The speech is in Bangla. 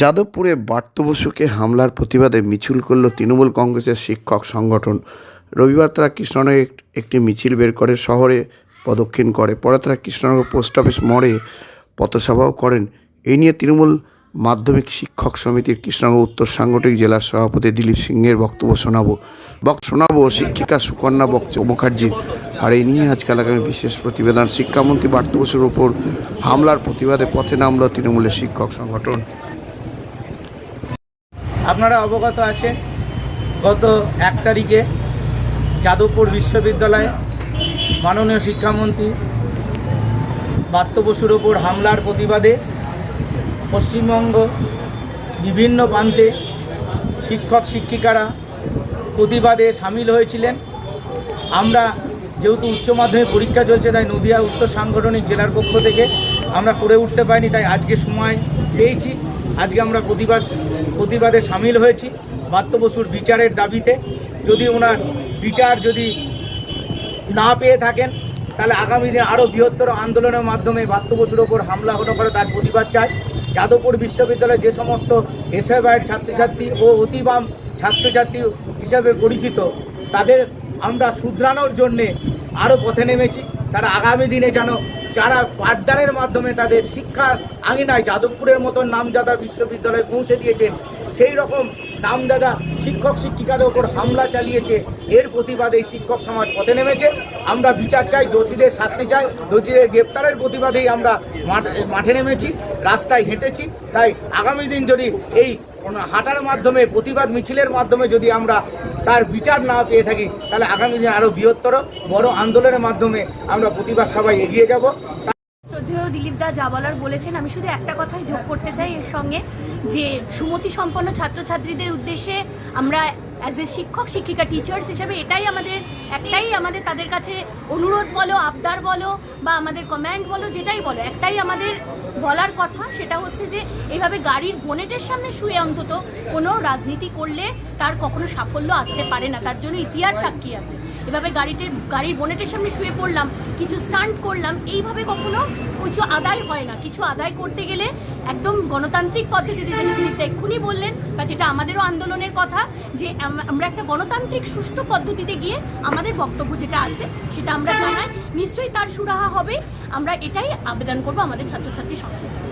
যাদবপুরে বার্ত বসুকে হামলার প্রতিবাদে মিছিল করল তৃণমূল কংগ্রেসের শিক্ষক সংগঠন। রবিবার তারা কৃষ্ণনগরে একটি মিছিল বের করে, শহরে প্রদক্ষিণ করে। পরে তারা কৃষ্ণনগর পোস্ট অফিস মোড়ে পথসভাও করেন। এই নিয়ে তৃণমূল মাধ্যমিক শিক্ষক সমিতির কৃষ্ণনগর উত্তর সাংগঠনিক জেলার সভাপতি দিলীপ সিংয়ের বক্তব্য শোনাবো। বক্ত শোনাবো শিক্ষিকা সুকন্যা বক্চ মুখার্জির আর এই নিয়ে আজকাল আগামী বিশেষ প্রতিবেদন। শিক্ষামন্ত্রী বার্ত বসুর ওপর হামলার প্রতিবাদে পথে নামল তৃণমূলের শিক্ষক সংগঠন। আপনারা অবগত আছেন, গত এক তারিখে যাদবপুর বিশ্ববিদ্যালয়ে মাননীয় শিক্ষামন্ত্রী বাত্য বসুর ওপর হামলার প্রতিবাদে পশ্চিমবঙ্গ বিভিন্ন প্রান্তে শিক্ষক, শিক্ষিকারা প্রতিবাদে সামিল হয়েছিলেন। আমরা যেহেতু উচ্চ মাধ্যমিক পরীক্ষা চলছে, তাই নদিয়া উত্তর সাংগঠনিক জেলার পক্ষ থেকে আমরা করে উঠতে পারিনি, তাই আজকে সময় পেয়েছি। আজকে আমরা প্রতিবাদ প্রতিবাদে সামিল হয়েছি। বাত্য বসুর বিচারের দাবিতে। যদি ওনার বিচার যদি না পেয়ে থাকেন, তাহলে আগামী দিনে আরও বৃহত্তর আন্দোলনের মাধ্যমে বাত্য বসুর ওপর হামলা হতে করে তার প্রতিবাদ চাই। যাদবপুর বিশ্ববিদ্যালয়ে যে সমস্ত এসএফআইয়ের ছাত্রছাত্রী ও অতিবাম ছাত্রছাত্রী হিসাবে পরিচিত, তাদের আমরা শুধরানোর জন্যে আরও পথে নেমেছি। তারা আগামী দিনে যেন যারা পাঠদানের মাধ্যমে তাদের শিক্ষার আঙিনায় যাদবপুরের মতন নামজাদা বিশ্ববিদ্যালয়ে পৌঁছে দিয়েছেন সেই রকম নামদাদা শিক্ষক শিক্ষিকাদের ওপর হামলা চালিয়েছে, এর প্রতিবাদে এই শিক্ষক সমাজ পথে নেমেছে। আমরা বিচার চাই, দোষীদের শাস্তি চাই, দোষীদের গ্রেপ্তারের প্রতিবাদেই আমরা মাঠ- মাঠে নেমেছি, রাস্তায় হেঁটেছি। তাই আগামী দিন যদি এই হাঁটার মাধ্যমে, প্রতিবাদ মিছিলের মাধ্যমে যদি আমরা তার বিচার না পেয়ে থাকি, তাহলে আগামী দিন আরও বৃহত্তর বড় আন্দোলনের মাধ্যমে আমরা প্রতিবাদ সবাই এগিয়ে যাব। শ্রদ্ধেয় দিলীপ দা যা বলার বলেছেন, আমি শুধু একটা কথাই যোগ করতে চাই এর সঙ্গে, যে সুমতি সম্পন্ন ছাত্রছাত্রীদের উদ্দেশ্যে আমরা অ্যাজ এ শিক্ষক, শিক্ষিকা টিচার্স হিসেবে এটাই আমাদের, একটাই আমাদের তাদের কাছে অনুরোধ বলো, আবদার বলো বা আমাদের কমেন্ট বলো, যেটাই বলো, একটাই আমাদের বলার কথা, সেটা হচ্ছে যে এইভাবে গাড়ির বোনেটের সামনে শুয়ে অন্তত কোনো রাজনীতি করলে তার কখনো সাফল্য আসতে পারে না। তার জন্য ইতিহাস সাক্ষী আছে। এভাবে গাড়িতে গাড়ির বোনেটের সামনে শুয়ে পড়লাম, কিছু স্টান্ট করলাম, এইভাবে কখনো কিছু আদায় হয় না। কিছু আদায় করতে গেলে একদম গণতান্ত্রিক পদ্ধতিতে যেটা তিনি এক্ষুনি বললেন, বা যেটা আমাদেরও আন্দোলনের কথা, যে আমরা একটা গণতান্ত্রিক সুষ্ঠু পদ্ধতিতে গিয়ে আমাদের বক্তব্য যেটা আছে, সেটা আমরা জানাই। নিশ্চয়ই তার সুরাহা হবে। আমরা এটাই আবেদন করব আমাদের ছাত্রছাত্রী সঙ্গে